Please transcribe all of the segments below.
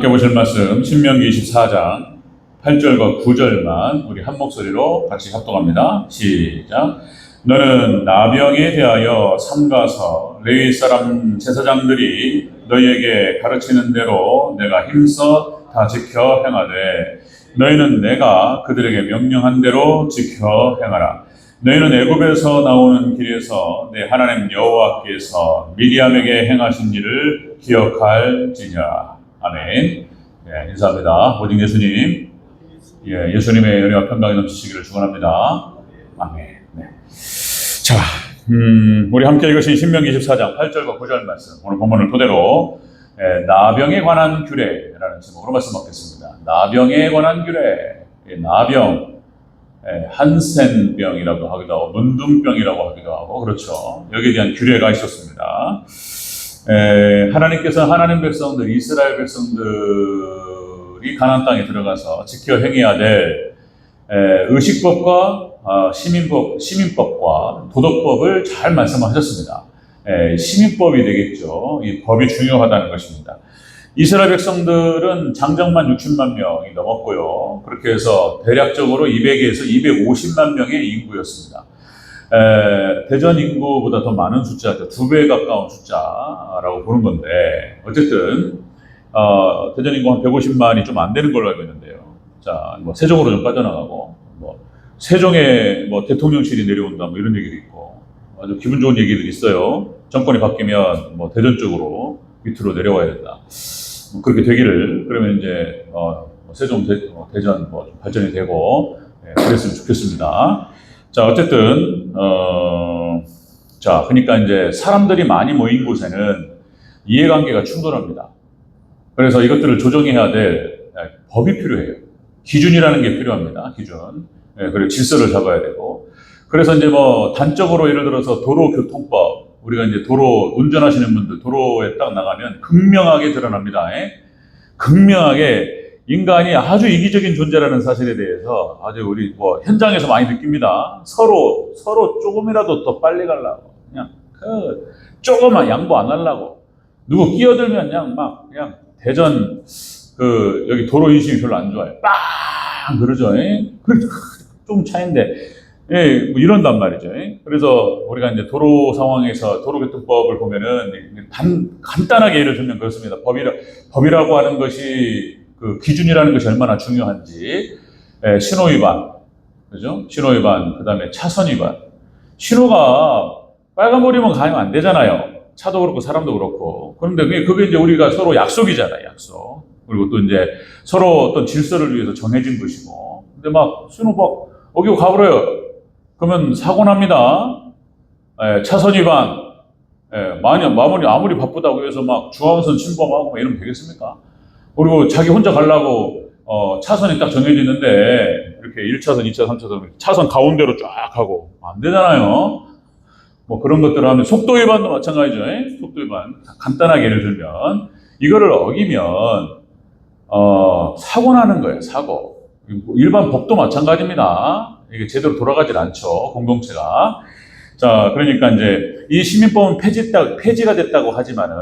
함께 보실 말씀 신명기 24장 8절과 9절만 우리 한 목소리로 같이 합동합니다. 시작. 너는 나병에 대하여 삼가서 레위 사람 제사장들이 너희에게 가르치는 대로 내가 힘써 다 지켜 행하되 너희는 내가 그들에게 명령한 대로 지켜 행하라. 너희는 애굽에서 나오는 길에서 내 하나님 여호와께서 미디암에게 행하신 일을 기억할지니라. 아멘. 예, 인사합니다. 오직 예수님. 예, 예수님의 은혜와 평강이 넘치시기를 축원합니다. 아멘. 네. 자, 음, 우리 함께 읽으신 신명기 24장 8절과 9절 말씀. 오늘 본문을 토대로 예, 나병에 관한 규례라는 제목으로 말씀 받겠습니다. 나병에 관한 규례. 예, 나병. 예, 한센병이라고 하기도 하고 문둥병이라고 하기도 하고 그렇죠. 여기에 대한 규례가 있었습니다. 에, 하나님께서 하나님 백성들, 이스라엘 백성들이 가나안 땅에 들어가서 지켜 행해야 될 에, 의식법과 아, 시민법, 시민법과 도덕법을 잘 말씀하셨습니다. 에, 시민법이 되겠죠. 이 법이 중요하다는 것입니다. 이스라엘 백성들은 장정만 60만 명이 넘었고요. 그렇게 해서 대략적으로 200에서 250만 명의 인구였습니다. 에, 대전 인구보다 더 많은 숫자죠. 두 배 가까운 숫자라고 보는 건데, 어쨌든, 어, 대전 인구 한 150만이 좀 안 되는 걸로 알고 있는데요. 자, 뭐, 세종으로 좀 빠져나가고, 뭐, 세종에 뭐 대통령실이 내려온다, 뭐 이런 얘기도 있고, 아주 기분 좋은 얘기들이 있어요. 정권이 바뀌면 뭐 대전 쪽으로 밑으로 내려와야 된다. 뭐 그렇게 되기를, 그러면 이제, 어, 뭐 세종 대, 어, 대전 뭐좀 발전이 되고, 예, 그랬으면 좋겠습니다. 자, 어쨌든, 어, 자, 그러니까 이제 사람들이 많이 모인 곳에는 이해관계가 충돌합니다. 그래서 이것들을 조정해야 될 예, 법이 필요해요. 기준이라는 게 필요합니다. 기준. 예, 그리고 질서를 잡아야 되고. 그래서 이제 뭐 단적으로 예를 들어서 도로교통법. 우리가 이제 도로 운전하시는 분들 도로에 딱 나가면 극명하게 드러납니다. 예? 극명하게 인간이 아주 이기적인 존재라는 사실에 대해서 아주 우리 뭐 현장에서 많이 느낍니다. 서로 서로 조금이라도 더 빨리 가려고 그냥 그 조금만 양보 안 하려고 누구 끼어들면 그냥 막 그냥 대전 그 여기 도로 인식이 별로 안 좋아요. 빵 그러죠. 예? 그, 좀 차인데 예, 뭐 이런단 말이죠. 예? 그래서 우리가 이제 도로 상황에서 도로교통법을 보면은 단, 간단하게 예를 들면 그렇습니다. 법이라, 법이라고 하는 것이 그 기준이라는 것이 얼마나 중요한지 예, 신호 위반, 그죠? 신호 위반, 그 다음에 차선 위반. 신호가 빨간불이면 가면 안 되잖아요. 차도 그렇고 사람도 그렇고. 그런데 그게, 그게 이제 우리가 서로 약속이잖아요, 약속. 그리고 또 이제 서로 어떤 질서를 위해서 정해진 것이고. 근데 막 신호 막 어기고 가버려요. 그러면 사고 납니다. 예, 차선 위반. 예, 마무리 아무리 바쁘다고 해서 막 중앙선 침범하고 막 이러면 되겠습니까? 그리고 자기 혼자 가려고 어, 차선이 딱 정해져 있는데 이렇게 1차선, 2차선, 3차선 차선 가운데로 쫙 하고 안 되잖아요. 뭐 그런 것들을 하면 속도 위반도 마찬가지죠. 예? 속도 위반. 간단하게 예를 들면 이거를 어기면 어, 사고 나는 거예요. 사고. 일반 법도 마찬가지입니다. 이게 제대로 돌아가질 않죠. 공동체가. 자, 그러니까 이제 이 시민법은 폐지했다, 폐지가 됐다고 하지만은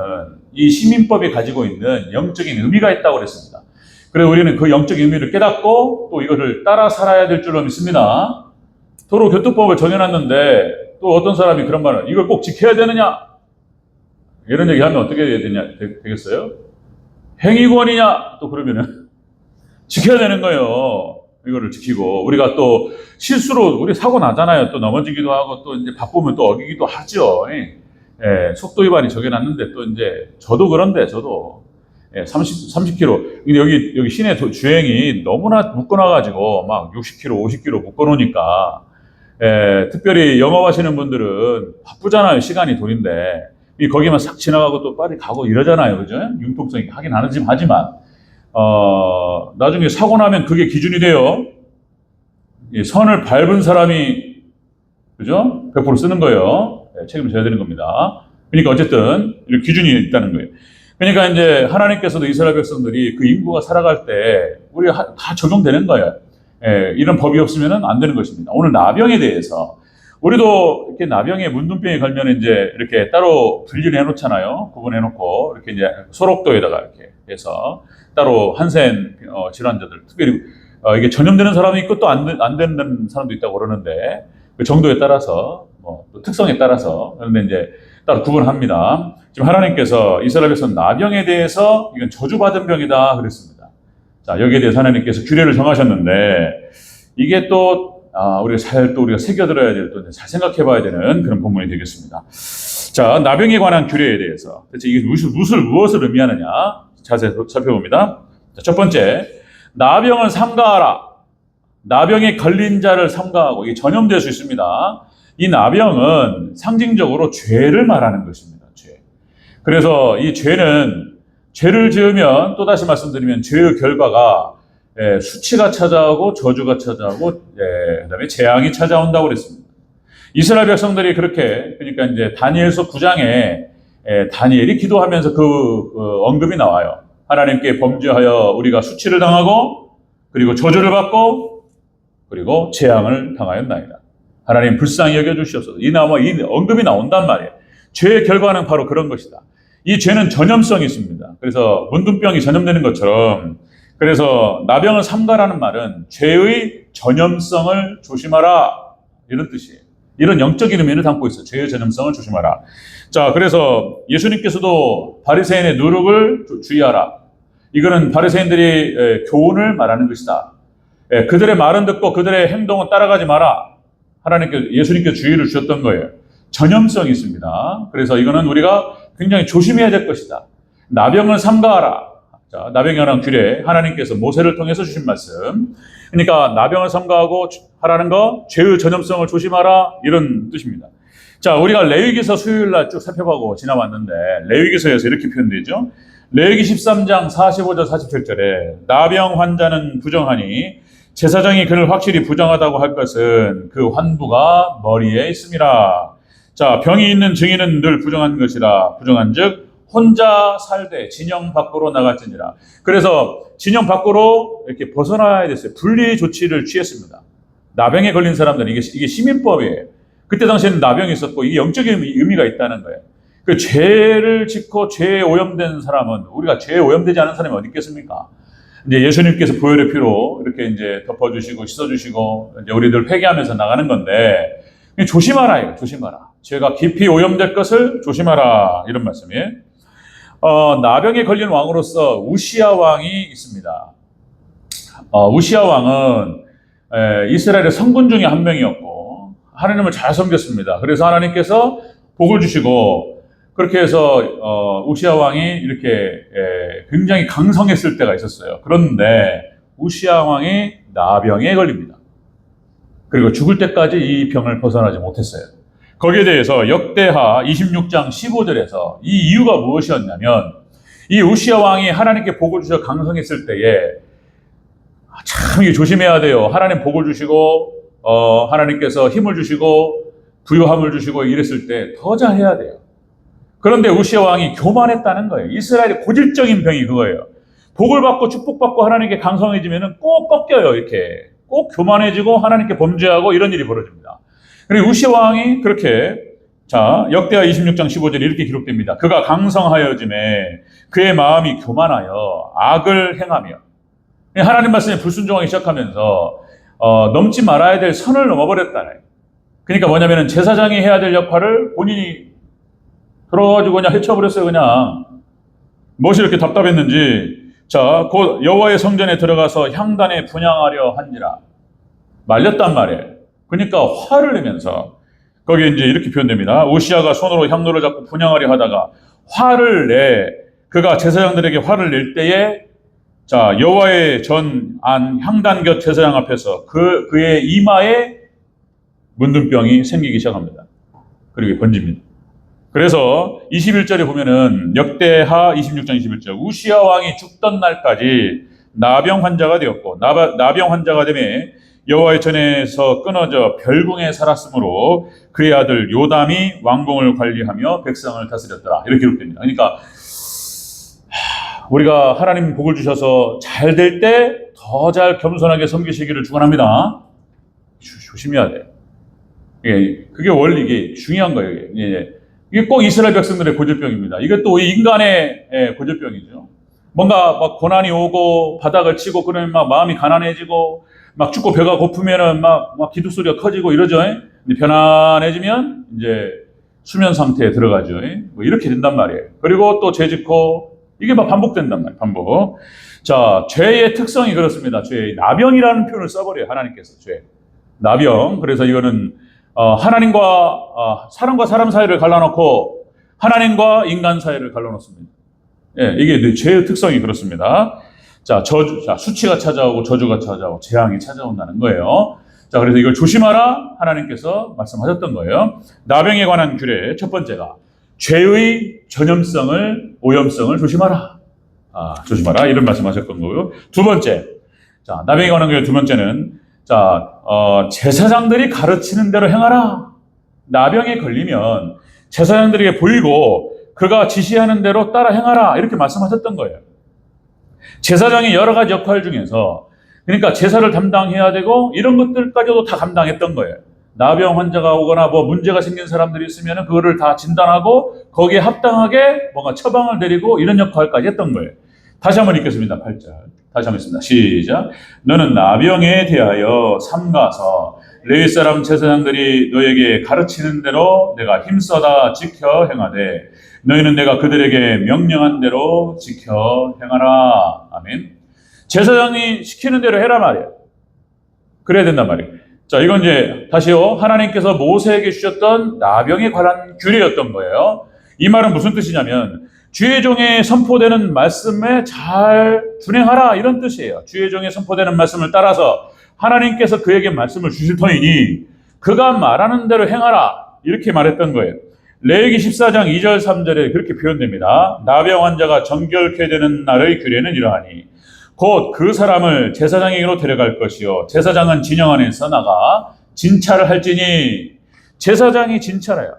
이 시민법이 가지고 있는 영적인 의미가 있다고 그랬습니다. 그래서 우리는 그 영적 의미를 깨닫고 또 이거를 따라 살아야 될 줄로 믿습니다. 도로 교통법을 정해놨는데 또 어떤 사람이 그런 말을 이걸 꼭 지켜야 되느냐? 이런 얘기 하면 어떻게 해야 되냐, 되, 되겠어요? 행위권이냐? 또 그러면은 지켜야 되는 거예요. 이거를 지키고 우리가 또 실수로 우리 사고 나잖아요. 또 넘어지기도 하고 또 이제 바쁘면 또 어기기도 하죠. 예, 예, 속도 위반이 적용났는데 또 이제 저도 그런데 저도 예, 30 30km. 근데 여기 여기 시내 도, 주행이 너무나 묶어놔가지고 막 60km, 50km 묶어놓으니까 예, 특별히 영업하시는 분들은 바쁘잖아요. 시간이 돈인데 이 거기만 싹 지나가고 또 빨리 가고 이러잖아요. 그죠? 융통성이 하긴 하는지 하지만. 어, 나중에 사고 나면 그게 기준이 돼요. 이 선을 밟은 사람이, 그죠? 100% 쓰는 거예요. 네, 책임을 져야 되는 겁니다. 그러니까 어쨌든, 이런 기준이 있다는 거예요. 그러니까 이제 하나님께서도 이스라엘 백성들이 그 인구가 살아갈 때, 우리가 다 적용되는 거예요. 예, 이런 법이 없으면 안 되는 것입니다. 오늘 나병에 대해서, 우리도 이렇게 나병에 문둥병에 걸면 이제 이렇게 따로 분리를 해놓잖아요. 구분해 놓고 이렇게 이제 소록도에다가 이렇게 해서 따로 한센 어, 질환자들 특별히 어, 이게 전염되는 사람이 있고 또 안 안 되는 사람도 있다고 그러는데 그 정도에 따라서 뭐또 특성에 따라서 그런데 이제 따로 구분합니다. 지금 하나님께서 이스라엘 백성 나병에 대해서 이건 저주받은 병이다 그랬습니다. 자 여기에 대해서 하나님께서 규례를 정하셨는데 이게 또 아, 우리가 잘 또 우리가 새겨들어야 될 또 잘 생각해봐야 되는 그런 본문이 되겠습니다. 자 나병에 관한 규례에 대해서 대체 이게 무엇을 무엇을, 무엇을 의미하느냐 자세히 살펴봅니다. 자, 첫 번째 나병을 삼가하라. 나병에 걸린 자를 삼가하고 이게 전염될 수 있습니다. 이 나병은 상징적으로 죄를 말하는 것입니다. 죄. 그래서 이 죄는 죄를 지으면 또 다시 말씀드리면 죄의 결과가 예, 수치가 찾아오고 저주가 찾아오고 예, 그다음에 재앙이 찾아온다고 그랬습니다. 이스라엘 백성들이 그렇게 그러니까 이제 다니엘서 9장에 예, 다니엘이 기도하면서 그 어, 언급이 나와요. 하나님께 범죄하여 우리가 수치를 당하고 그리고 저주를 받고 그리고 재앙을 당하였나이다. 하나님 불쌍히 여겨 주시옵소서. 이 나와 이 언급이 나온단 말이에요. 죄의 결과는 바로 그런 것이다. 이 죄는 전염성이 있습니다. 그래서 문둥병이 전염되는 것처럼 그래서 나병을 삼가라는 말은 죄의 전염성을 조심하라 이런 뜻이에요. 이런 영적인 의미를 담고 있어요. 죄의 전염성을 조심하라. 자, 그래서 예수님께서도 바리새인의 누룩을 주- 주의하라. 이거는 바리새인들이 에, 교훈을 말하는 것이다. 에, 그들의 말은 듣고 그들의 행동은 따라가지 마라. 하나님께 예수님께 주의를 주셨던 거예요. 전염성이 있습니다. 그래서 이거는 우리가 굉장히 조심해야 될 것이다. 나병을 삼가하라. 자, 나병에 관한 규례 하나님께서 모세를 통해서 주신 말씀. 그러니까 나병을 삼가하고 하라는 거 죄의 전염성을 조심하라 이런 뜻입니다. 자, 우리가 레위기서 수요일 날 쭉 살펴보고 지나왔는데 레위기서에서 이렇게 표현되죠. 레위기 13장 45절 47절에 나병 환자는 부정하니 제사장이 그를 확실히 부정하다고 할 것은 그 환부가 머리에 있음이라. 자, 병이 있는 증인은 늘 부정한 것이라. 부정한즉 혼자 살되 진영 밖으로 나갔지니라. 그래서 진영 밖으로 이렇게 벗어나야 됐어요. 분리 조치를 취했습니다. 나병에 걸린 사람들은 이게, 이게 시민법이에요. 그때 당시에는 나병이 있었고 이게 영적인 의미- 의미가 있다는 거예요. 그 죄를 짓고 죄에 오염된 사람은 우리가 죄에 오염되지 않은 사람이 어디 있겠습니까? 이제 예수님께서 보혈의 피로 이렇게 이제 덮어주시고 씻어주시고 이제 우리들 회개하면서 나가는 건데 조심하라 이거 조심하라. 죄가 깊이 오염될 것을 조심하라 이런 말씀이에요. 어, 나병에 걸린 왕으로서 우시아 왕이 있습니다. 어, 우시아 왕은 에, 이스라엘의 성군 중에 한 명이었고 하나님을 잘 섬겼습니다. 그래서 하나님께서 복을 주시고 그렇게 해서 어, 우시아 왕이 이렇게 에, 굉장히 강성했을 때가 있었어요. 그런데 우시아 왕이 나병에 걸립니다. 그리고 죽을 때까지 이 병을 벗어나지 못했어요. 거기에 대해서 역대하 26장 15절에서 이 이유가 무엇이었냐면 이 우시아 왕이 하나님께 복을 주셔 강성했을 때에 아, 참 이게 조심해야 돼요. 하나님 복을 주시고 어, 하나님께서 힘을 주시고 부유함을 주시고 이랬을 때 더 잘해야 돼요. 그런데 우시아 왕이 교만했다는 거예요. 이스라엘의 고질적인 병이 그거예요. 복을 받고 축복받고 하나님께 강성해지면 꼭 꺾여요. 이렇게 꼭 교만해지고 하나님께 범죄하고 이런 일이 벌어집니다. 그리고 우시아 왕이 그렇게 자 역대하 26장 15절에 이렇게 기록됩니다. 그가 강성하여짐에 그의 마음이 교만하여 악을 행하며 하나님 말씀에 불순종하기 시작하면서 어, 넘지 말아야 될 선을 넘어버렸다네. 그러니까 뭐냐면은 제사장이 해야 될 역할을 본인이 들어가지고 그냥 헤쳐버렸어요. 그냥 무엇이 이렇게 답답했는지 자, 곧 여호와의 성전에 들어가서 향단에 분양하려 한지라 말렸단 말이에요. 그러니까 화를 내면서 거기에 이제 이렇게 표현됩니다. 우시아가 손으로 향로를 잡고 분양하려 하다가 화를 내 그가 제사장들에게 화를 낼 때에 자 여호와의 전 안 향단 곁 제사장 앞에서 그 그의 이마에 문둥병이 생기기 시작합니다. 그리고 번집니다. 그래서 21절에 보면은 역대하 26장 21절 우시아 왕이 죽던 날까지 나병 환자가 되었고 나바, 나병 환자가 되매 여호와의 전에서 끊어져 별궁에 살았으므로 그의 아들 요담이 왕궁을 관리하며 백성을 다스렸더라 이렇게 기록됩니다. 그러니까 하, 우리가 하나님 복을 주셔서 잘 될 때 더 잘 겸손하게 섬기시기를 축원합니다. 조- 조심해야 돼. 예, 그게 원리 이게 중요한 거예요. 이게. 예, 이게 꼭 이스라엘 백성들의 고질병입니다. 또 인간의 예, 고질병이죠. 뭔가 막 고난이 오고 바닥을 치고 그러면 막 마음이 가난해지고 막 죽고 배가 고프면은 막, 막 기도 소리가 커지고 이러죠. 예? 근데 편안해지면 이제 수면 상태에 들어가죠. 예? 뭐 이렇게 된단 말이에요. 그리고 또 죄 짓고 이게 막 반복된단 말이에요. 반복. 자, 죄의 특성이 그렇습니다. 죄의 나병이라는 표현을 써버려요. 하나님께서 죄. 나병. 그래서 이거는 어, 하나님과 어, 사람과 사람 사이를 갈라놓고 하나님과 인간 사이를 갈라놓습니다. 예, 이게 죄의 특성이 그렇습니다. 자, 저주, 자, 수치가 찾아오고 저주가 찾아오고 재앙이 찾아온다는 거예요. 자, 그래서 이걸 조심하라 하나님께서 말씀하셨던 거예요. 나병에 관한 규례 첫 번째가 죄의 전염성을 오염성을 조심하라. 아, 조심하라 이런 말씀하셨던 거고요. 두 번째, 자, 나병에 관한 규례 두 번째는 자, 어, 제사장들이 가르치는 대로 행하라. 나병에 걸리면 제사장들에게 보이고 그가 지시하는 대로 따라 행하라. 이렇게 말씀하셨던 거예요. 제사장의 여러 가지 역할 중에서 그러니까 제사를 담당해야 되고 이런 것들까지도 다 감당했던 거예요. 나병 환자가 오거나 뭐 문제가 생긴 사람들이 있으면 그거를 다 진단하고 거기에 합당하게 뭔가 처방을 내리고 이런 역할까지 했던 거예요. 다시 한번 읽겠습니다. 8절. 다시 한번 읽습니다. 시작. 너는 나병에 대하여 삼가서 레위 사람 제사장들이 너에게 가르치는 대로 내가 힘써다 지켜 행하되 너희는 내가 그들에게 명령한 대로 지켜 행하라. 아멘. 제사장이 시키는 대로 해라 말이에요. 그래야 된단 말이에요. 자, 이건 이제 다시요. 하나님께서 모세에게 주셨던 나병에 관한 규례였던 거예요. 이 말은 무슨 뜻이냐면 주의 종에 선포되는 말씀에 잘 준행하라 이런 뜻이에요. 주의 종에 선포되는 말씀을 따라서 하나님께서 그에게 말씀을 주실 터이니 그가 말하는 대로 행하라 이렇게 말했던 거예요. 레위기 14장 2절 3절에 그렇게 표현됩니다. 나병 환자가 정결케 되는 날의 규례는 이러하니 곧 그 사람을 제사장에게로 데려갈 것이요 제사장은 진영 안에서 나가 진찰을 할지니 제사장이 진찰해요.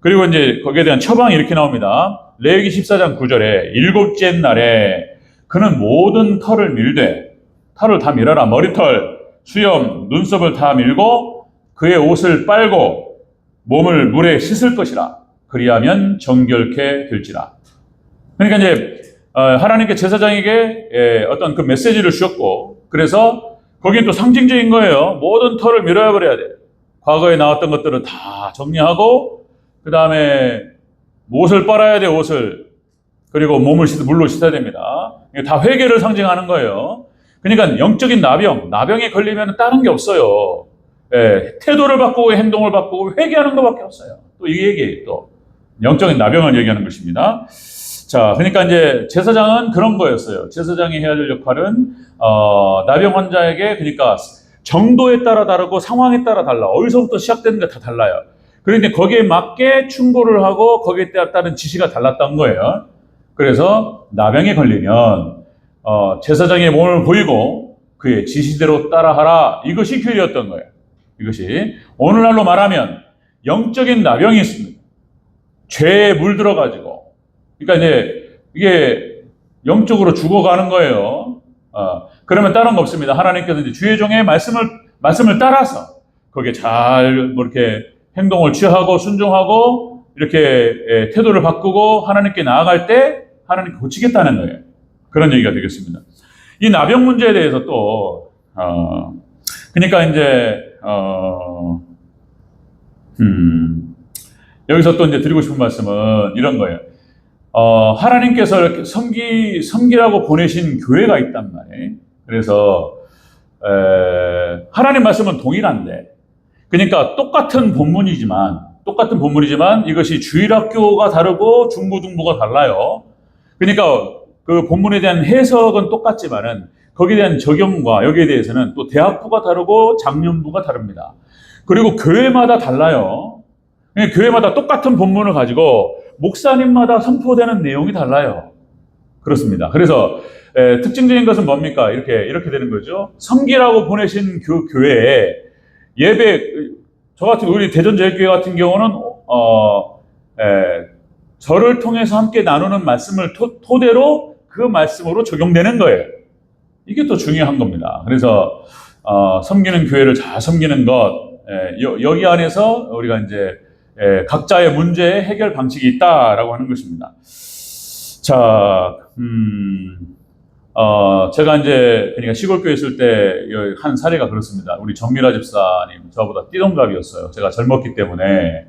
그리고 이제 거기에 대한 처방이 이렇게 나옵니다. 레위기 14장 9절에 일곱째 날에 그는 모든 털을 밀되 털을 다 밀어라 머리털 수염 눈썹을 다 밀고 그의 옷을 빨고 몸을 물에 씻을 것이라 그리하면 정결케 될지라 그러니까 이제 어, 하나님께 제사장에게 예, 어떤 그 메시지를 주셨고 그래서 거기에 또 상징적인 거예요 모든 털을 밀어야 버려야 돼 과거에 나왔던 것들을 다 정리하고 그 다음에 옷을 빨아야 돼, 옷을. 그리고 몸을 씻, 물로 씻어야 됩니다. 다 회개를 상징하는 거예요. 그러니까 영적인 나병, 나병에 걸리면 다른 게 없어요. 예, 태도를 바꾸고 행동을 바꾸고 회개하는 것밖에 없어요. 또 이 얘기, 또. 영적인 나병을 얘기하는 것입니다. 자, 그러니까 이제 제사장은 그런 거였어요. 제사장이 해야 될 역할은, 어, 나병 환자에게, 그러니까 정도에 따라 다르고 상황에 따라 달라. 어디서부터 시작되는 게 다 달라요. 그런데 거기에 맞게 충고를 하고 거기에 따른 지시가 달랐던 거예요. 그래서 나병에 걸리면 어, 제사장의 몸을 보이고 그의 지시대로 따라하라. 이것이 규례였던 거예요. 이것이 오늘날로 말하면 영적인 나병이 있습니다. 죄에 물들어 가지고 그러니까 이제 이게 영적으로 죽어가는 거예요. 어, 그러면 다른 거 없습니다. 하나님께서 이제 주의 종의 말씀을 말씀을 따라서 거기에 잘 뭐 이렇게 행동을 취하고 순종하고 이렇게 예, 태도를 바꾸고 하나님께 나아갈 때 하나님 고치겠다는 거예요. 그런 얘기가 되겠습니다. 이 나병 문제에 대해서 또 어, 그러니까 이제 어, 음, 여기서 또 이제 드리고 싶은 말씀은 이런 거예요. 어, 하나님께서 이렇게 섬기 섬기라고 보내신 교회가 있단 말이에요. 그래서 에, 하나님 말씀은 동일한데 그러니까 똑같은 본문이지만 똑같은 본문이지만 이것이 주일학교가 다르고 중고등부가 달라요. 그러니까 그 본문에 대한 해석은 똑같지만은 거기에 대한 적용과 여기에 대해서는 또 대학부가 다르고 장년부가 다릅니다. 그리고 교회마다 달라요. 그러니까 교회마다 똑같은 본문을 가지고 목사님마다 선포되는 내용이 달라요. 그렇습니다. 그래서 에, 특징적인 것은 뭡니까? 이렇게 이렇게 되는 거죠. 성기라고 보내신 교, 교회에 예배 저 같은 우리 대전제일교회 같은 경우는 어, 에, 저를 통해서 함께 나누는 말씀을 토, 토대로 그 말씀으로 적용되는 거예요. 이게 또 중요한 겁니다. 그래서 어, 섬기는 교회를 잘 섬기는 것 예, 여, 여기 안에서 우리가 이제 예, 각자의 문제의 해결 방식이 있다라고 하는 것입니다. 자, 음, 어, 제가 이제 그러니까 시골교회 있을 때 한 사례가 그렇습니다. 우리 정미라 집사님 저보다 띠동갑이었어요. 제가 젊었기 때문에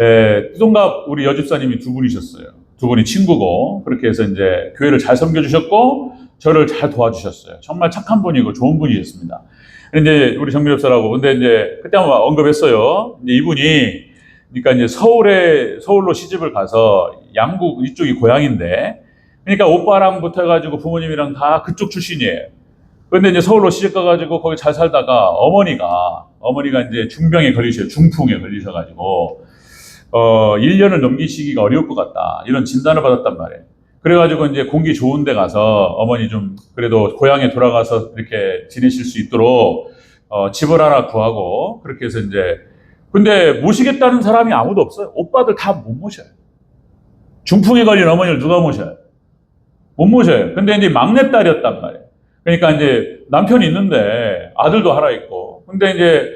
에, 띠동갑 우리 여집사님이 두 분이셨어요. 두 분이 친구고 그렇게 해서 이제 교회를 잘 섬겨주셨고 저를 잘 도와주셨어요. 정말 착한 분이고 좋은 분이셨습니다. 근데 우리 정미 집사라고 근데 이제 그때 한번 언급했어요. 이제 이분이 그러니까 이제 서울에 서울로 시집을 가서 양구 이쪽이 고향인데 그러니까 오빠랑 붙어 가지고 부모님이랑 다 그쪽 출신이에요. 그런데 이제 서울로 시집 가 가지고 거기 잘 살다가 어머니가 어머니가 이제 중병에 걸리셔 중풍에 걸리셔 가지고 어 1년을 넘기시기가 어려울 것 같다 이런 진단을 받았단 말이에요. 그래 가지고 이제 공기 좋은 데 가서 어머니 좀 그래도 고향에 돌아가서 이렇게 지내실 수 있도록 어, 집을 하나 구하고 그렇게 해서 이제 근데 모시겠다는 사람이 아무도 없어요. 오빠들 다 못 모셔요. 중풍에 걸린 어머니를 누가 모셔요? 못 모셔요. 근데 이제 막내딸이었단 말이에요. 그러니까 이제 남편이 있는데 아들도 하나 있고. 근데 이제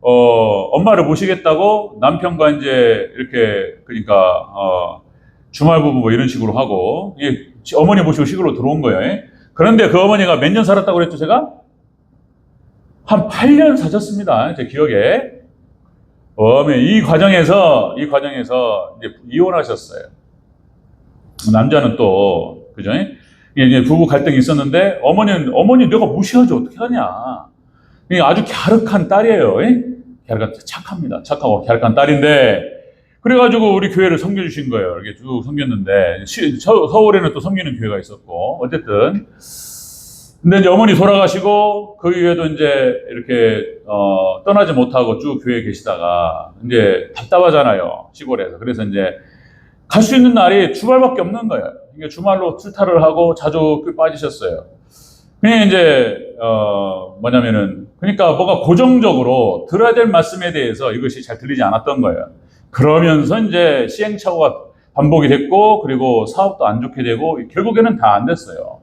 어 엄마를 모시겠다고 남편과 이제 이렇게 그러니까 어 주말 부부 뭐 이런 식으로 하고 이게 어머니 모시고 시골로 들어온 거예요. 예? 그런데 그 어머니가 몇 년 살았다고 그랬죠, 제가? 한 8년 사셨습니다. 제 기억에. 어머니 이 과정에서 이 과정에서 이제 이혼하셨어요. 남자는 또 그죠? 이게 부부 갈등이 있었는데 어머니는 어머니 내가 무시하지 어떻게 하냐? 아주 갸륵한 딸이에요. 예? 갸륵한 착합니다. 착하고 갸륵한 딸인데 그래가지고 우리 교회를 섬겨주신 거예요. 이렇게 쭉 섬겼는데 서울에는 또 섬기는 교회가 있었고 어쨌든 근데 이제 어머니 돌아가시고 그 이후에도 이제 이렇게 어, 떠나지 못하고 쭉 교회에 계시다가 이제 답답하잖아요 시골에서 그래서 이제 갈 수 있는 날이 주말밖에 없는 거예요. 이게 주말로 출타를 하고 자주 빠지셨어요. 그냥 이제 어 뭐냐면은 그러니까 뭐가 고정적으로 들어야 될 말씀에 대해서 이것이 잘 들리지 않았던 거예요. 그러면서 이제 시행착오가 반복이 됐고 그리고 사업도 안 좋게 되고 결국에는 다 안 됐어요.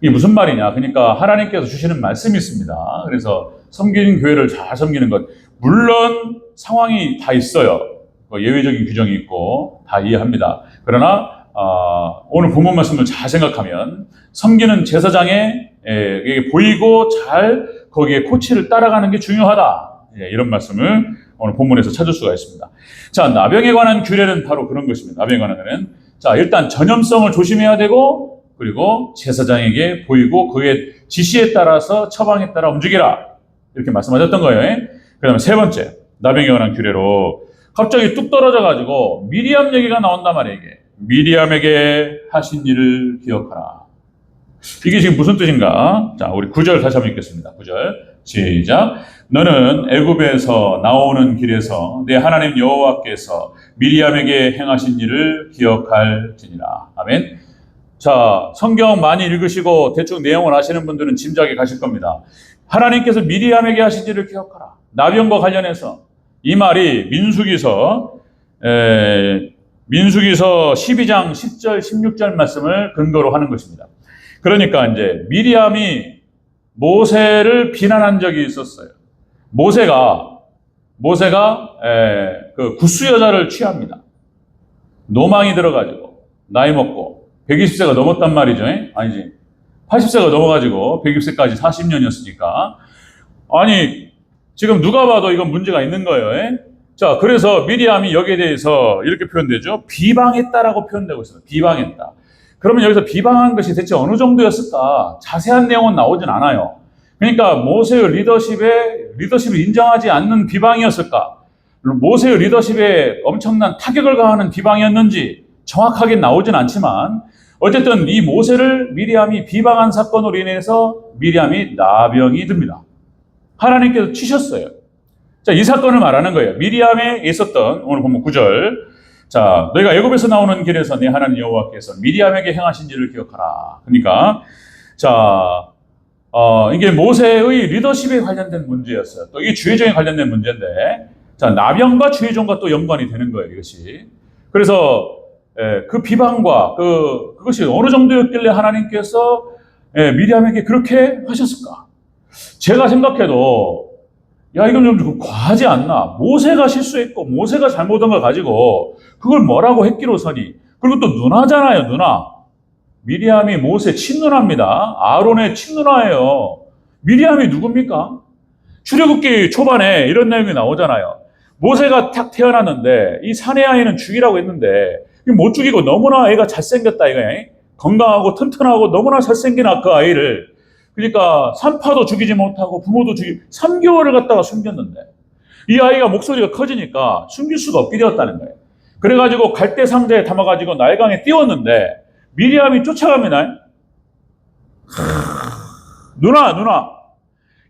이게 무슨 말이냐? 그러니까 하나님께서 주시는 말씀이 있습니다. 그래서 섬기는 교회를 잘 섬기는 것 물론 상황이 다 있어요. 뭐 예외적인 규정이 있고 다 이해합니다. 그러나 어, 오늘 본문 말씀을 잘 생각하면 섬기는 제사장의 에, 이게 보이고 잘 거기에 코치를 따라가는 게 중요하다. 예, 이런 말씀을 오늘 본문에서 찾을 수가 있습니다. 자, 나병에 관한 규례는 바로 그런 것입니다. 나병에 관한 규례는 자, 일단 전염성을 조심해야 되고 그리고 제사장에게 보이고 그의 지시에 따라서 처방에 따라 움직이라. 이렇게 말씀하셨던 거예요. 그 다음에 세 번째, 나병에 관한 규례로 갑자기 뚝 떨어져 가지고 미리암 얘기가 나온단 말이에요. 이게. 미리암에게 하신 일을 기억하라. 이게 지금 무슨 뜻인가? 자, 우리 9절 다시 한번 읽겠습니다. 9절. 시작. 너는 애굽에서 나오는 길에서 내 하나님 여호와께서 미리암에게 행하신 일을 기억할지니라. 아멘. 자, 성경 많이 읽으시고 대충 내용을 아시는 분들은 짐작이 가실 겁니다. 하나님께서 미리암에게 하신 일을 기억하라. 나병과 관련해서 이 말이 민수기서 에, 민수기서 12장 10절 16절 말씀을 근거로 하는 것입니다. 그러니까 이제 미리암이 모세를 비난한 적이 있었어요. 모세가 모세가 에, 그 구스 여자를 취합니다. 노망이 들어가지고 나이 먹고 120세가 넘었단 말이죠. 에? 아니지. 80세가 넘어가지고 120세까지 40년이었으니까 아니 지금 누가 봐도 이건 문제가 있는 거예요. 에? 자, 그래서 미리암이 여기에 대해서 이렇게 표현되죠. 비방했다라고 표현되고 있습니다. 비방했다. 그러면 여기서 비방한 것이 대체 어느 정도였을까? 자세한 내용은 나오진 않아요. 그러니까 모세의 리더십에 리더십을 인정하지 않는 비방이었을까? 모세의 리더십에 엄청난 타격을 가하는 비방이었는지 정확하게 나오진 않지만 어쨌든 이 모세를 미리암이 비방한 사건으로 인해서 미리암이 나병이 듭니다. 하나님께서 치셨어요. 자, 이 사건을 말하는 거예요. 미리암에 있었던 오늘 보면 9절. 자, 너희가 애굽에서 나오는 길에서 내 하나님 여호와께서 미리암에게 행하신 일을 기억하라. 그러니까 자, 어, 이게 모세의 리더십에 관련된 문제였어요. 또 이게 주의종에 관련된 문제인데, 자, 나병과 주의종과 또 연관이 되는 거예요, 이것이. 그래서, 예, 그 비방과 그, 그것이 어느 정도였길래 하나님께서 예, 미리암에게 그렇게 하셨을까? 제가 생각해도 야, 이건 좀 과하지 않나? 모세가 실수했고, 모세가 잘못한 걸 가지고, 그걸 뭐라고 했기로서니. 그리고 또 누나잖아요, 누나. 미리암이 모세 친누나입니다. 아론의 친누나예요. 미리암이 누굽니까? 출애굽기 초반에 이런 내용이 나오잖아요. 모세가 탁 태어났는데, 이 사내 아이는 죽이라고 했는데, 못 죽이고 너무나 애가 잘생겼다, 이거. 건강하고 튼튼하고 너무나 잘생긴 그 아이를 그러니까 산파도 죽이지 못하고 부모도 죽이 3개월을 갖다가 숨겼는데 이 아이가 목소리가 커지니까 숨길 수가 없게 되었다는 거예요. 그래가지고 갈대 상자에 담아가지고 날강에 띄웠는데 미리암이 쫓아갑니다. 누나 누나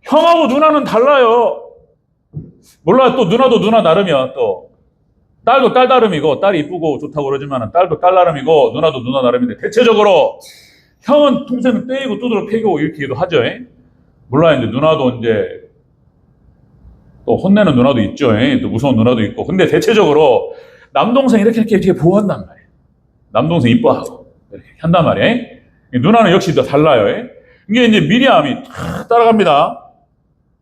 형하고 누나는 달라요. 몰라 또 누나도 누나 나름이야 또 딸도 딸 나름이고 딸이 이쁘고 좋다고 그러지만 딸도 딸 나름이고 누나도 누나 나름인데 대체적으로 형은 통째는 떼이고 두드러 패고 이렇게도 하죠. 에? 몰라 이제 누나도 이제 또 혼내는 누나도 있죠. 에? 또 무서운 누나도 있고. 근데 대체적으로 남동생 이렇게 이렇게 이렇게 보호한단 말이에요. 남동생 이뻐하고 이렇게 한단 말이에요. 에? 누나는 역시 더 달라요. 에? 이게 이제 미리암이 탁 따라갑니다.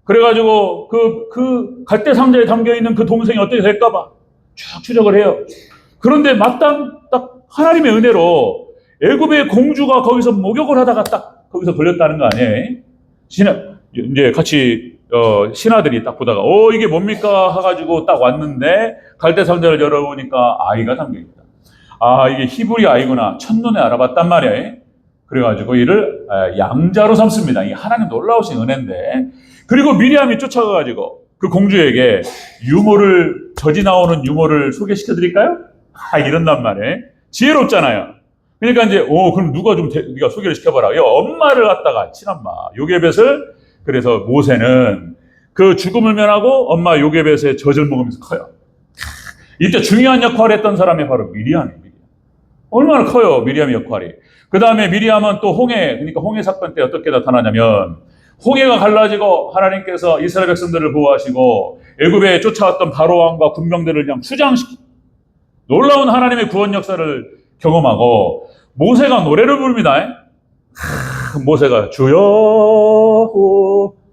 그래가지고 그, 그 갈대 상자에 담겨 있는 그 동생이 어떻게 될까봐 쭉 추적을 해요. 그런데 마땅 딱 하나님의 은혜로 애굽의 공주가 거기서 목욕을 하다가 딱 거기서 걸렸다는 거 아니에요? 신하, 이제 같이 어, 신하들이 딱 보다가 어 이게 뭡니까 해가지고 딱 왔는데 갈대 상자를 열어보니까 아이가 담겨 있다. 아 이게 히브리 아이구나 첫눈에 알아봤단 말이에요. 그래가지고 이를 양자로 삼습니다. 이 하나님 놀라우신 은혜인데 그리고 미리암이 쫓아가가지고 그 공주에게 유모를 저지 나오는 유모를 소개시켜 드릴까요? 아 이런단 말이에요. 지혜롭잖아요. 그러니까 이제 오 그럼 누가 좀 대, 네가 소개를 시켜봐라. 야, 엄마를 갖다가 친엄마 요게벳을 그래서 모세는 그 죽음을 면하고 엄마 요게벳의 젖을 먹으면서 커요. 이때 중요한 역할을 했던 사람이 바로 미리암입니다. 얼마나 커요 미리암의 역할이. 그 다음에 미리암은 또 홍해 그러니까 홍해 사건 때 어떻게 나타나냐면 홍해가 갈라지고 하나님께서 이스라엘 백성들을 보호하시고 애굽에 쫓아왔던 바로 왕과 군병들을 그냥 수장시키 놀라운 하나님의 구원 역사를 경험하고 모세가 노래를 부릅니다. 모세가 주여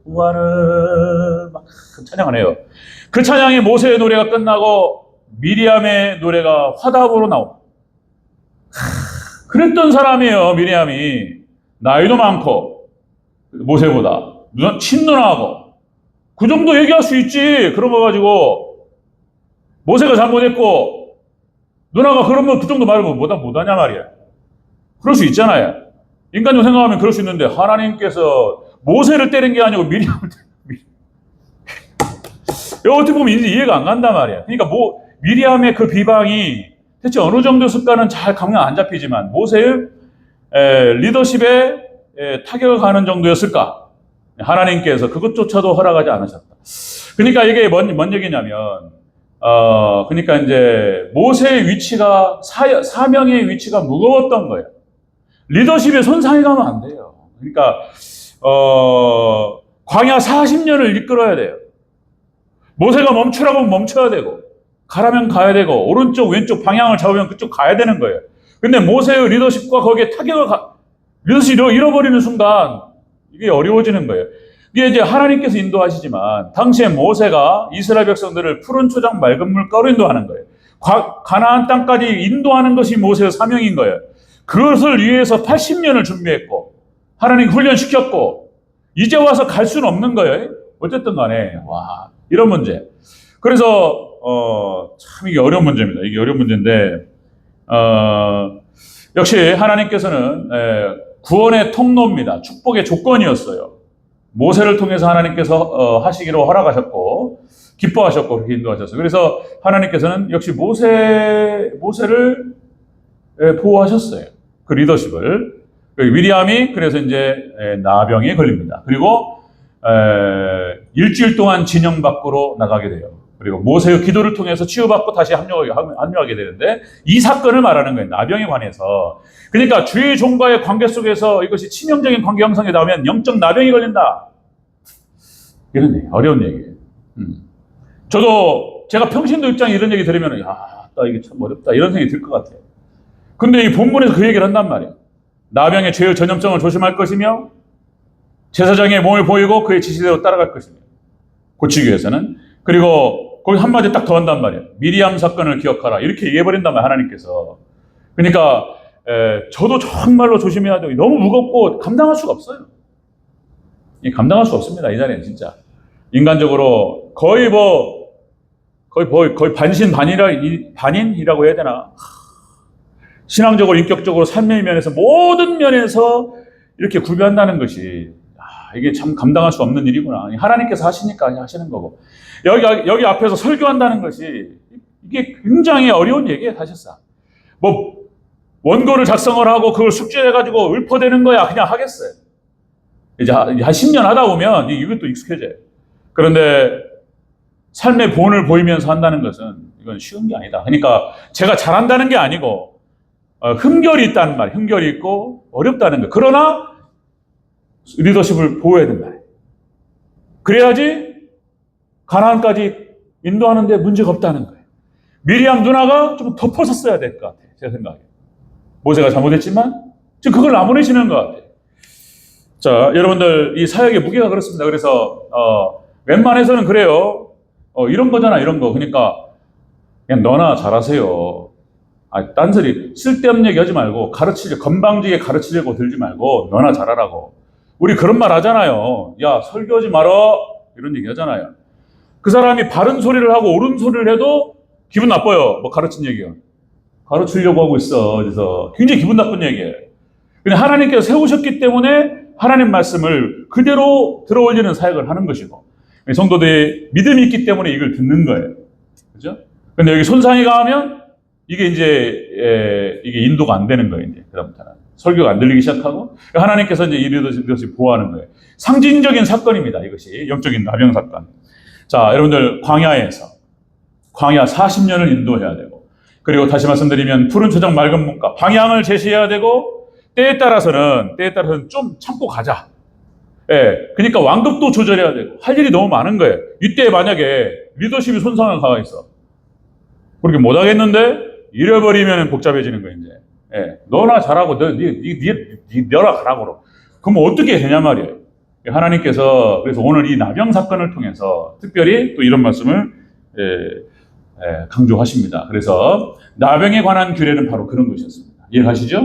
구하는 막 찬양을 해요. 그 찬양이 모세의 노래가 끝나고 미리암의 노래가 화답으로 나옵니다. 그랬던 사람이에요, 미리암이. 나이도 많고, 모세보다. 친누나하고. 그 정도 얘기할 수 있지. 그런 거 가지고. 모세가 잘못했고, 누나가 그러면 그 정도 말을 못하, 못하냐 말이야. 그럴 수 있잖아요. 인간적으로 생각하면 그럴 수 있는데, 하나님께서 모세를 때린 게 아니고 미리암을 때린 어떻게 보면 이제 이해가 안 간단 말이야. 그러니까 뭐, 미리암의 그 비방이 대체 어느 정도였을까는 잘 감각 안 잡히지만 모세의 에, 리더십에 에, 타격을 가는 정도였을까? 하나님께서 그것조차도 허락하지 않으셨다. 그러니까 이게 뭔, 뭔 얘기냐면, 어, 그러니까 이제 모세의 위치가, 사, 사명의 위치가 무거웠던 거예요. 리더십에 손상이 가면 안 돼요. 그러니까, 어, 광야 40년을 이끌어야 돼요. 모세가 멈추라고 멈춰야 되고, 가라면 가야 되고 오른쪽 왼쪽 방향을 잡으면 그쪽 가야 되는 거예요. 근데 모세의 리더십과 거기에 타격을 가, 리더십을 잃어버리는 순간 이게 어려워지는 거예요. 이게 이제 하나님께서 인도하시지만 당시에 모세가 이스라엘 백성들을 푸른 초장 맑은 물가로 인도하는 거예요. 가, 가나안 땅까지 인도하는 것이 모세의 사명인 거예요. 그것을 위해서 80년을 준비했고 하나님 훈련시켰고 이제 와서 갈 수는 없는 거예요. 어쨌든 간에 와 이런 문제. 그래서 어, 참 이게 어려운 문제입니다. 이게 어려운 문제인데, 어, 역시 하나님께서는 에, 구원의 통로입니다. 축복의 조건이었어요. 모세를 통해서 하나님께서 어, 하시기로 허락하셨고, 기뻐하셨고, 그렇게 인도하셨어요. 그래서 하나님께서는 역시 모세, 모세를 에, 보호하셨어요. 그 리더십을. 그 위리암이 그래서 이제 에, 나병에 걸립니다. 그리고 에, 일주일 동안 진영 밖으로 나가게 돼요. 그리고 모세의 기도를 통해서 치유받고 다시 합류하게, 되는데 이 사건을 말하는 거예요. 나병에 관해서. 그러니까 주의 종과의 관계 속에서 이것이 치명적인 관계 형성이 나오면 영적 나병이 걸린다. 이런 얘기, 어려운 얘기예요. 음. 저도 제가 평신도 입장에 이런 얘기 들으면 야, 나 이게 참 어렵다 이런 생각이 들 것 같아요. 근데 이 본문에서 그 얘기를 한단 말이에요. 나병의 죄의 전염성을 조심할 것이며 제사장의 몸을 보이고 그의 지시대로 따라갈 것이며 고치기 위해서는. 그리고 거기 한마디 딱 더 한단 말이에요. 미리암 사건을 기억하라. 이렇게 얘기해버린단 말이에요, 하나님께서. 그러니까, 에, 저도 정말로 조심해야 되고, 너무 무겁고 감당할 수가 없어요. 이 감당할 수가 없습니다, 이 자리는 진짜. 인간적으로 거의 뭐, 거의, 거의, 거의 반신반이라, 이- 반인이라고 해야 되나. 신앙적으로, 인격적으로, 삶의 면에서, 모든 면에서 이렇게 구비한다는 것이, 아, 이게 참 감당할 수 없는 일이구나. 하나님께서 하시니까 하시는 거고. 여기, 여기 앞에서 설교한다는 것이, 이게 굉장히 어려운 얘기예요, 사실상. 뭐, 원고를 작성을 하고 그걸 숙제해가지고 읊어대는 거야. 그냥 하겠어요. 이제 한 10년 하다 보면 이것도 익숙해져요. 그런데 삶의 본을 보이면서 한다는 것은 이건 쉬운 게 아니다. 그러니까 제가 잘한다는 게 아니고 어, 흠결이 있다는 말, 흠결이 있고 어렵다는 거. 그러나 리더십을 보여야 된다. 그래야지 가나안까지 인도하는데 문제가 없다는 거예요. 미리암 누나가 좀 덮어섰어야 될 것 같아요. 제 생각에. 모세가 잘못했지만 지금 그걸 나무내시는 것 같아요. 자, 여러분들 이 사역의 무게가 그렇습니다. 그래서 어, 웬만해서는 그래요. 어, 이런 거잖아, 이런 거. 그러니까 그냥 너나 잘하세요. 아, 딴소리 쓸데없는 얘기 하지 말고 가르치려 건방지게 가르치려고 들지 말고 너나 잘하라고. 우리 그런 말 하잖아요. 야 설교하지 말어 이런 얘기 하잖아요. 그 사람이 바른 소리를 하고 옳은 소리를 해도 기분 나빠요. 뭐 가르친 얘기가. 가르치려고 하고 있어. 그래서 굉장히 기분 나쁜 얘기예요. 근데 하나님께서 세우셨기 때문에 하나님 말씀을 그대로 들어올리는 사역을 하는 것이고 성도들의 믿음이 있기 때문에 이걸 듣는 거예요. 그죠? 근데 여기 손상이 가면 이게 이제 에, 이게 인도가 안 되는 거예요. 이제 그다음부터는 설교가 안 들리기 시작하고 하나님께서 이제 이것을 보호하는 거예요. 상징적인 사건입니다. 이것이 영적인 나병 사건. 자, 여러분들 광야에서 광야 40년을 인도해야 되고 그리고 다시 말씀드리면 푸른 초장 맑은 문가 방향을 제시해야 되고 때에 따라서는 때에 따라서는 좀 참고 가자. 예, 그러니까 완급도 조절해야 되고 할 일이 너무 많은 거예요. 이때 만약에 리더십이 손상을 가 있어. 그렇게 못 하겠는데 잃어버리면 복잡해지는 거예요 이제. 예, 너나 잘하고 너니 너라 가라고. 그럼 어떻게 되냐 말이에요. 하나님께서 그래서 오늘 이 나병 사건을 통해서 특별히 또 이런 말씀을 예, 예, 강조하십니다. 그래서 나병에 관한 규례는 바로 그런 것이었습니다. 이해가시죠?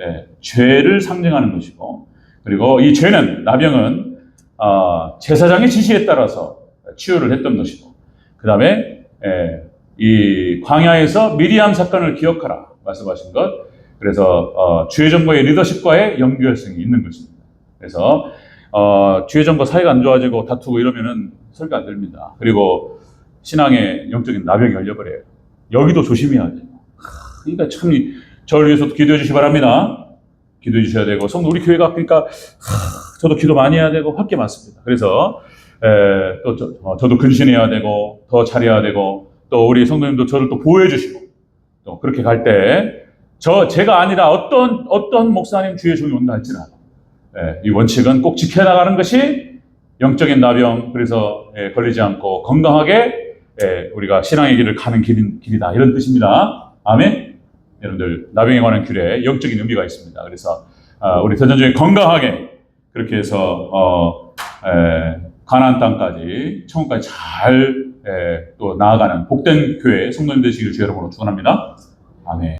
예, 죄를 상징하는 것이고 그리고 이 죄는 나병은 어, 제사장의 지시에 따라서 치유를 했던 것이고 그 다음에 예, 이 광야에서 미리암 사건을 기억하라 말씀하신 것 그래서 어, 주의 정보의 리더십과의 연결성이 있는 것입니다. 그래서 어, 주의 정보 사이가 안 좋아지고 다투고 이러면은 설교 안 됩니다. 그리고 신앙의 영적인 나병이 열려버려요. 여기도 조심해야 돼요. 하, 그러니까 참 이- 저를 위해서도 기도해 주시기 바랍니다. 기도해 주셔야 되고 성도 우리 교회가 그러니까 하, 저도 기도 많이 해야 되고 할게 많습니다. 그래서 에, 또 저, 어, 저도 근신해야 되고 더 잘해야 되고 또 우리 성도님도 저를 또 보호해 주시고 또 그렇게 갈때 저 제가 아니라 어떤 어떤 목사님 주의 종이 온다 할지라도 예, 이 원칙은 꼭 지켜나가는 것이 영적인 나병 그래서 예, 걸리지 않고 건강하게 예, 우리가 신앙의 길을 가는 길, 길이다 이런 뜻입니다. 아멘. 여러분들 나병에 관한 규례 영적인 의미가 있습니다. 그래서 아, 우리 대전적인 건강하게 그렇게 해서 어, 에, 가나안 땅까지 천국까지 잘 또 나아가는 복된 교회 성도님 되시길 주 여러분으로 축원합니다. 아멘.